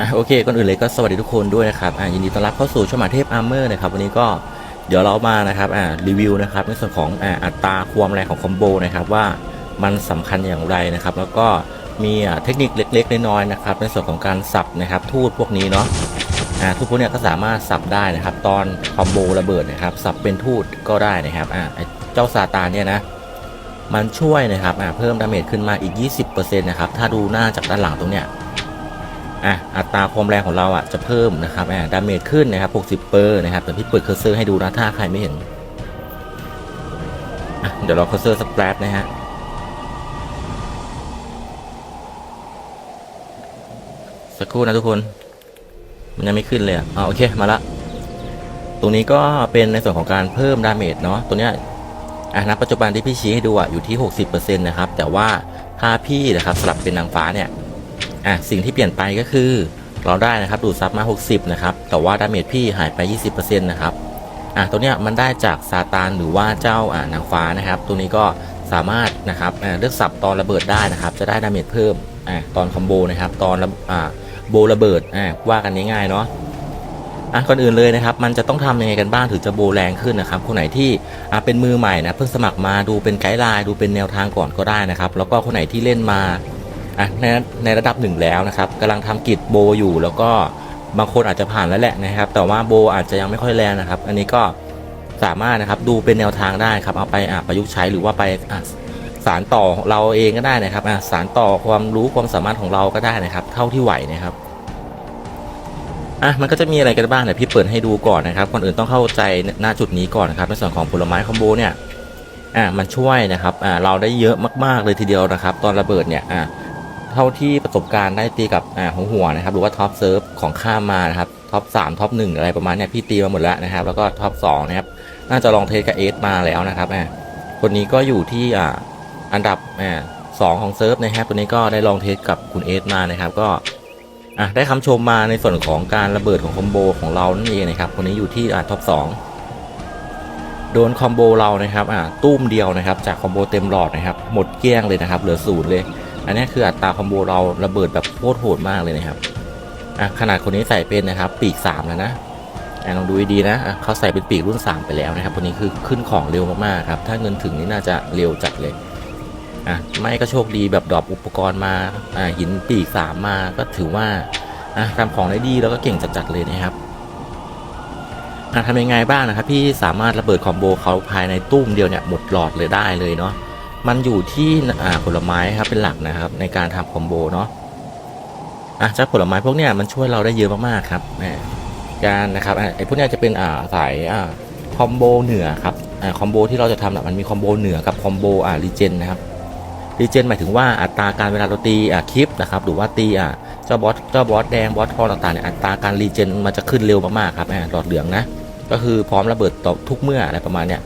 อะโอเคก่อนอื่นเลยก็สวัสดีทุกคนด้วยนะครับอะยินดีต้อนรับเข้าสู่ช่องหมาเทพอาร์เมอร์นะครับวันนี้ก็เดี๋ยวเรามานะครับอะรีวิวนะครับในส่วนของอะอัตราความแรงของคอมโบนะครับว่ามันสำคัญอย่างไรนะครับ แล้วก็มีอะเทคนิคเล็กๆน้อยๆนะครับในส่วนของการสับนะครับทูตพวกนี้เนาะอะทูตพวกเนี้ยก็สามารถสับได้นะครับ ตอนคอมโบระเบิดนะครับสับเป็นทูตก็ได้นะครับอะไอ้เจ้าซาตานเนี่ยนะ มันช่วยนะครับอะเพิ่มดาเมจขึ้นมาอีก 20%นะครับถ้าดูหน้าจากด้านหลังตรงเนี้ยอะอัตราความแรงของเราอะจะเพิ่มนะครับอะดาเมจขึ้นนะครับ60เปอร์นะครับแต่พี่เปิดเคอร์เซอร์ให้ดูนะถ้าใครไม่เห็นอะเดี๋ยวเราเคอร์เซอร์สักแป๊บนะฮะสักครู่นะทุกคน มันยังไม่ขึ้นเลยอะอ่าโอเคมาละตรงนี้ก็เป็นในส่วนของการเพิ่มดาเมจเนาะตัวเนี้ย อะณปัจจุบันที่พี่ชี้ให้ดูอะอยู่ที่ 60%นะครับ แต่ว่าถ้าพี่นะครับสลับเป็นนางฟ้าเนี่ยอะสิ่งที่เปลี่ยนไปก็คือเราได้นะครับดูดซับมา 60 นะครับ แต่ว่าดาเมจพี่หายไป 20%นะครับอะตัวเนี้ยมันได้จากซาตานหรือว่าเจ้าอ่านางฟ้านะครับ ตัวนี้ก็สามารถนะครับเลือกสับตอนระเบิดได้นะครับ จะได้ดาเมจเพิ่มอะตอนคอมโบนะครับ ตอนอ่าโบระเบิดอะว่ากันง่ายๆเนาะ อะก่อนอื่นเลยนะครับ มันจะต้องทำยังไงกันบ้างถึงจะโบแรงขึ้นนะครับ คนไหนที่อะเป็นมือใหม่นะเพิ่งสมัครมาดูเป็นไกด์ไลน์ดูเป็นแนวทางก่อนก็ได้นะครับ แล้วก็คนไหนที่เล่นมาอะในในระดับหนึ่งแล้วนะครับกำลังทำกิจโบอยู่แล้วก็บางคนอาจจะผ่านแล้วแหละนะครับ แต่ว่าโบอาจจะยังไม่ค่อยแรงนะครับ อันนี้ก็สามารถนะครับดูเป็นแนวทางได้ครับเอาไปประยุกต์ใช้หรือว่าไปสารต่อเราเองก็ได้นะครับสารต่อความรู้ความสามารถของเราก็ได้นะครับ เท่าที่ไหวนะครับ อะมันก็จะมีอะไรกันบ้างเดี๋ยวพี่เปิดให้ดูก่อนนะครับก่อนอื่นต้องเข้าใจหน้าจุดนี้ก่อนนะครับในส่วนของผลไม้คอมโบเนี่ยอะมันช่วยนะครับอะเราได้เยอะมากๆเลยทีเดียวนะครับ ตอนระเบิดเนี่ยอะเท่าที่ประสบการณ์ได้ตีกับอ่าหัวหัวนะครับหรือว่าท็อปเซิร์ฟของข้ามมานะครับท็อปสามท็อปหนึ่งอะไรประมาณเนี้ยพี่ตีมาหมดแล้วนะครับ แล้วก็ท็อปสองนะครับน่าจะลองเทสกับเอสมาแล้วนะครับอ่าคนนี้ก็อยู่ที่อ่าอันดับอ่าสองของเซิร์ฟนะครับตัวนี้ก็ได้ลองเทสกับคุณเอสมานะครับ ก็ อะได้คำชมมาในส่วนของการระเบิดของคอมโบของเรานั่นเองนะครับคนนี้อยู่ที่อ่าท็อปสองโดนคอมโบเรานะครับอ่าตุ้มเดียวนะครับ จากคอมโบเต็มหลอดนะครับ หมดเกลี้ยงเลยนะครับ เหลือศูนย์เลย อันนี้คืออัตราคอมโบเราระเบิดแบบโคตรโหดมากเลยนะครับอะขนาดคนนี้ใส่เป็นนะครับ ปีก3แล้วนะอะลองดูดีๆนะอะเขาใส่เป็นปีกรุ่น 3 ไปแล้วนะครับคนนี้คือขึ้นของเร็วมากๆครับถ้าเงินถึงนี่น่าจะเร็วจัดเลย อะไม่ก็โชคดีแบบดรอปอุปกรณ์มาอะหินปีก3มมาก็ถือว่าอะทำของได้ดีแล้วก็เก่งจัดๆเลยนะครับอะทำยังไงบ้างนะครับพี่สามารถระเบิดคอมโบเขาภายในตุ้มเดียวเนี่ยหมดหลอดเลยได้เลยเนาะมันอยู่ที่อ่าผลไม้ครับเป็นหลักนะครับในการทำคอมโบเนาะอะจากผลไม้พวกเนี้ยมันช่วยเราได้เยอะมากๆครับแหมการนะครับไอ้พวกเนี้ยจะเป็นอ่าสายอ่าคอมโบเหนือครับอ่าคอมโบที่เราจะทำนะมันมีคอมโบเหนือกับคอมโบอ่ารีเจนนะครับ รีเจนหมายถึงว่าอัตราการเวลาเราตีอ่าคลิปนะครับหรือว่าตีอ่าเจ้าบอสเจ้าบอสแดงบอสทองต่างๆเนี่ยอัตราการรีเจนมันจะขึ้นเร็วมากๆครับอ่าหลอดเหลืองนะก็คือพร้อมระเบิดต่อทุกเมื่ออะไรประมาณเนี้ย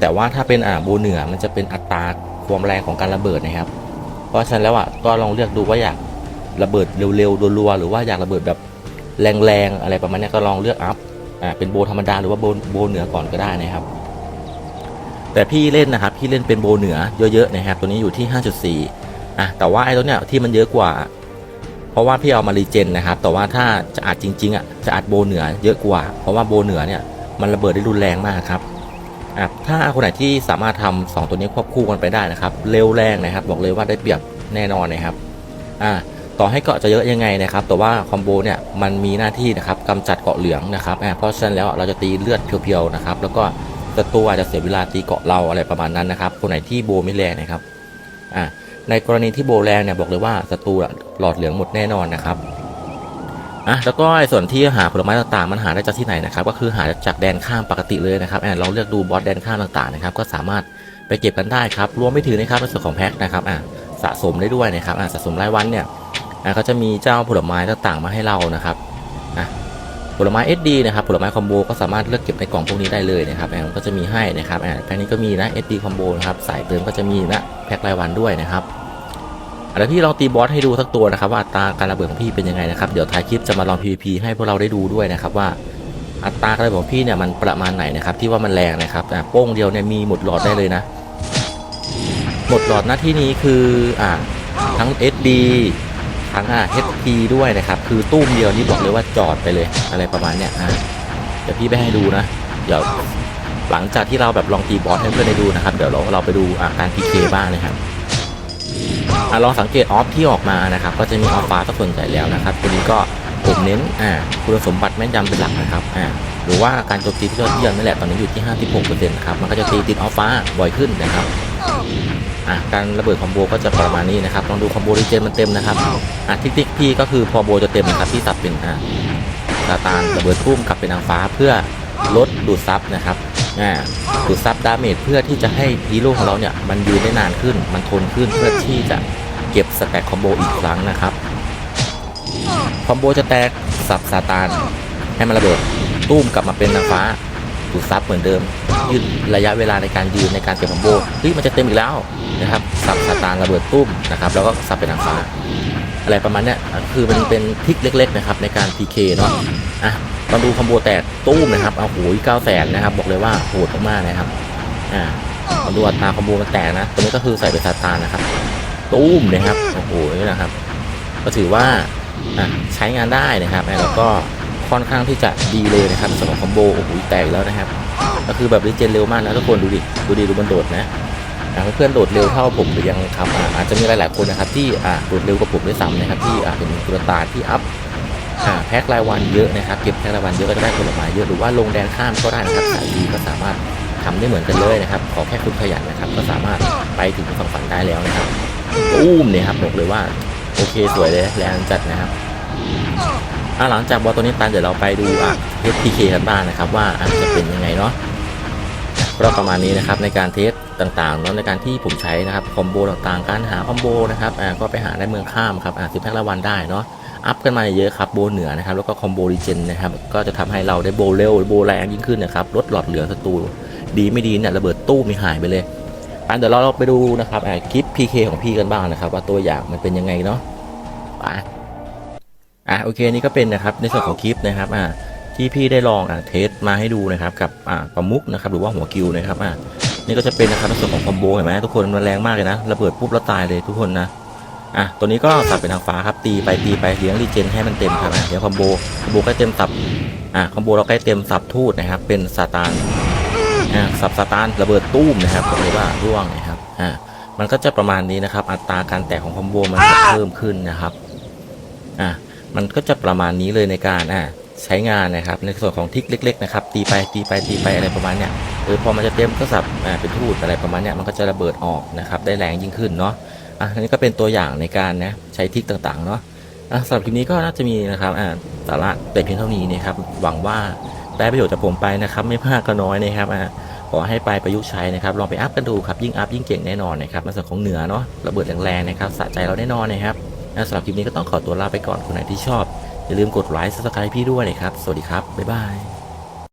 แต่ว่าถ้าเป็นอ่าโบเหนือมันจะเป็นอัตราความแรงของการระเบิดนะครับ เพราะฉะนั้นแล้วอะก็ลองเลือกดูว่าอยากระเบิดเร็วๆรัวๆหรือว่าอยากระเบิดแบบแรงๆอะไรประมาณเนี้ยก็ลองเลือกอัพอ่าเป็นโบธรรมดาหรือว่าโบโบเหนือก่อนก็ได้นะครับ แต่พี่เล่นนะครับพี่เล่นเป็นโบเหนือเยอะๆนะครับตัวนี้อยู่ที่ 5.4อะแต่ว่าไอ้ตัวเนี้ยที่มันเยอะกว่า เพราะว่าพี่เอามารีเจนนะครับแต่ว่าถ้าจะอัดจริงๆอะจะอัดโบเหนือเยอะกว่า เพราะว่าโบเหนือเนี่ยมันระเบิดได้รุนแรงมากครับอะถ้าคนไหนที่สามารถทำสองตัวนี้ควบคู่กันไปได้นะครับเร็วแรงนะครับ บอกเลยว่าได้เปรียบแน่นอนนะครับอ่าต่อให้เกาะจะเยอะยังไงนะครับ แต่ว่าคอมโบเนี่ยมันมีหน้าที่นะครับกำจัดเกาะเหลืองนะครับอ่าเพราะฉะนั้นแล้วเราจะตีเลือดเพียวๆนะครับ แล้วก็ ศัตรูอาจจะเสียเวลาตีเกาะเราอะไรประมาณนั้นนะครับคนไหนที่โบไม่แรงนะครับอ่าในกรณีที่โบแรงเนี่ยบอกเลยว่าศัตรูหลอดเหลืองหมดแน่นอนนะครับอะแล้วก็ไอ้ส่วนที่หาผลไม้ต่างๆ มันหาได้จากที่ไหนนะครับ ก็คือหาจากแดนข้ามปกติเลยนะครับอะเราเลือกดูบอสแดนข้ามต่างๆนะครับ ก็สามารถไปเก็บกันได้ครับ รวมไปถึงนะครับในส่วนของแพ็คนะครับอะสะสมได้ด้วยนะครับอะสะสมรายวันเนี่ยอะก็จะมีเจ้าผลไม้ต่างๆมาให้เรานะครับ ผลไม้ SD นะครับผลไม้คอมโบก็สามารถเลือกเก็บในกล่องพวกนี้ได้เลยนะครับอะมันก็จะมีให้นะครับอะแพ็คนี้ก็มีนะ SD คอมโบนะครับสายเติมก็จะมีนะแพ็ครายวันด้วยนะครับอะแล้วพี่ลองตีบอสให้ดูสักตัวนะครับว่าอัตราการระเบิดของพี่เป็นยังไงนะครับเดี๋ยวท้ายคลิปจะมาลอง PVP ให้พวกเราได้ดูด้วยนะครับว่าอัตราการระเบิดของพี่เนี่ยมันประมาณไหนนะครับที่ว่ามันแรงนะครับอ่โป้งเดียวเนี่ยมีหมดหลอดได้เลยนะหมดหลอดหน้าที่นี้คืออ่าทั้ง SD ทั้งอ่า HP ด้วยนะครับ คือตู้มเดียวนี่บอกเลยว่าจอดไปเลยอะไรประมาณเนี้ยอ่าเดี๋ยวพี่ไปให้ดูนะ เดี๋ยวหลังจากที่เราแบบลองตีบอสให้เพื่อนได้ดูนะครับ เดี๋ยวเราเราไปดูอาการ PK บ้างนะครับอ่าลองสังเกตออฟที่ออกมานะครับ ก็จะมีออฟฟ้าสักส่วนใหญ่แล้วนะครับตัวนี้ก็ผมเน้นอ่าคุณสมบัติแม่นยำเป็นหลักนะครับอ่าหรือว่าการโจมตีที่ยอดเยี่ยมนี่แหละตอนนี้อยู่ที่ 56%นะครับมันก็จะตีติดออฟฟ้าบ่อยขึ้นนะครับ อะการระเบิดคอมโบก็จะประมาณนี้นะครับลองดูคอมโบรีเจนมันเต็มนะครับอะทิกทิกพี่ก็คือพอโบจะเต็มนะครับที่สับเป็นอะซาตานระเบิดพุ่มกลับเป็นนางฟ้าเพื่อลดดูดซับนะครับอ่าดูดซับดาเมจเพื่อที่จะให้ฮีโร่ของเราเนี่ยมันยืนได้นานขึ้น มันทนขึ้นเพื่อที่จะเก็บสแต็กคอมโบอีกครั้งนะครับคอมโบจะแตกสับซาตานให้มันระเบิดตุ้มกลับมาเป็นนางฟ้า ดูดซับเหมือนเดิม ยืดระยะเวลาในการยืนในการเก็บคอมโบเฮ้ยมันจะเต็มอีกแล้วนะครับสับซาตานระเบิดตุ้มนะครับแล้วก็สับเป็นนางฟ้า อะไรประมาณเนี้ยคือมันเป็นทิกเล็ก ๆ นะครับ ในการ PK เนาะอะมาดูคอมโบแตกตุ้มนะครับเอาโหยเก้าแสนนะครับ บอกเลยว่าโหดมากๆนะครับอ่ามาดูอัตราคอมโบมันแตกนะตัวนี้ก็คือใส่เป็นซาตานนะครับตุ้มนะครับโอ้โหนี่นะครับ ก็ถือว่าอะใช้งานได้นะครับแล้วก็ ค่อนข้างที่จะดีเลยนะครับสำหรับคอมโบโอ้โหแตกแล้วนะครับ ก็คือแบบรีเจนเร็วมากนะทุกคนดูดิดูดิดูมันโดดนะเพื่อนโดดเร็วเท่าผมหรือยังครับอาจจะมีหลายๆคนนะครับ ที่โดดเร็วกว่าผมด้วยซ้ำนะครับที่เป็นตุลตาที่อัพแพ็ครายวันเยอะนะครับเก็บแพ็ครายวันเยอะก็จะได้ผลไม้เยอะหรือว่าลงแดนข้ามก็ได้นะครับสายดีก็สามารถทำได้เหมือนกันเลยนะครับขอแค่คุณขยันนะครับ ก็สามารถไปถึงฝั่งฝันได้แล้วนะครับตู้มเนี่ยครับบอกเลยว่าโอเคสวยเลยแรงจัดนะครับ อ่าหลังจากบอลตัวนี้ตันเดี๋ยวเราไปดูอะ FPK กันบ้างนะครับว่าอะจะเป็นยังไงเนาะก็ประมาณนี้นะครับในการเทสต่างๆแล้วในการที่ผมใช้นะครับคอมโบต่างๆ การหาคอมโบนะครับอ่าก็ไปหาในเมืองข้ามครับอ่าสิบแพ็คละวันได้เนาะอัพกันมาเยอะครับโบเหนือนะครับแล้วก็คอมโบรีเจนนะครับก็จะทำให้เราได้โบเร็วโบแรงยิ่งขึ้นนะครับลดหลอดเหลือศัตรูดีไม่ดีเนี่ยระเบิดตู้มีหายไปเลยอะเดี๋ยวเราไปดูนะครับอ่าคลิป PK ของพี่กันบ้างนะครับ ว่าตัวอย่างมันเป็นยังไงเนาะไป อะโอเคนี่ก็เป็นนะครับในส่วนของคลิปนะครับอ่าที่พี่ได้ลองอะเทสมาให้ดูนะครับกับอ่าประมุกนะครับหรือว่าหัวกิวนะครับอะนี่ก็จะเป็นนะครับในส่วนของคอมโบเห็นไหมทุกคนมันแรงมากเลยนะระเบิดปุ๊บแล้วตายเลยทุกคนนะอะตัวนี้ก็สับเป็นทางฟ้าครับตีไปตีไปเลี้ยงรีเจนให้มันเต็มครับอะเดี๋ยวคอมโบคอมโบใกล้เต็มสับอะคอมโบเราใกล้เต็มสับทูตนะครับเป็นซาตานอะสับซาตานระเบิดตุ้มนะครับบอกเลยว่าร่วงนะครับอะมันก็จะประมาณนี้นะครับ อัตราการแตกของคอมโบมันจะเพิ่มขึ้นนะครับอะ มันก็จะประมาณนี้เลยในการอ่าใช้งานนะครับ ในส่วนของทิกเล็ก ๆ นะครับ ตีไปตีไปตีไปอะไรประมาณเนี้ยหรือพอมันจะเต็มก็สับอ่าเป็นทูตอะไรประมาณเนี้ยมันก็จะระเบิดออกนะครับได้แรงยิ่งขึ้นเนาะอะอันนี้ก็เป็นตัวอย่างในการนะใช้ทิกต่างๆเนาะอะสำหรับคลิปนี้ก็น่าจะมีนะครับอ่าสาระแต่เพียงเท่านี้นะครับหวังว่าได้ประโยชน์จากผมไปนะครับ ไม่มากก็น้อยนะครับอ่าขอให้ไปประยุกต์ใช้นะครับ ลองไปอัพกันดูครับ ยิ่งอัพยิ่งเก่งแน่นอนนะครับในส่วนของเหนือเนาะระเบิดแรงๆนะครับสะใจเราแน่นอนนะครับ และสำหรับคลิปนี้ก็ต้องขอตัวลาไปก่อนคนไหนที่ชอบ อย่าลืมกดไลค์ subscribe พี่ด้วยนะครับ สวัสดีครับ บ๊ายบาย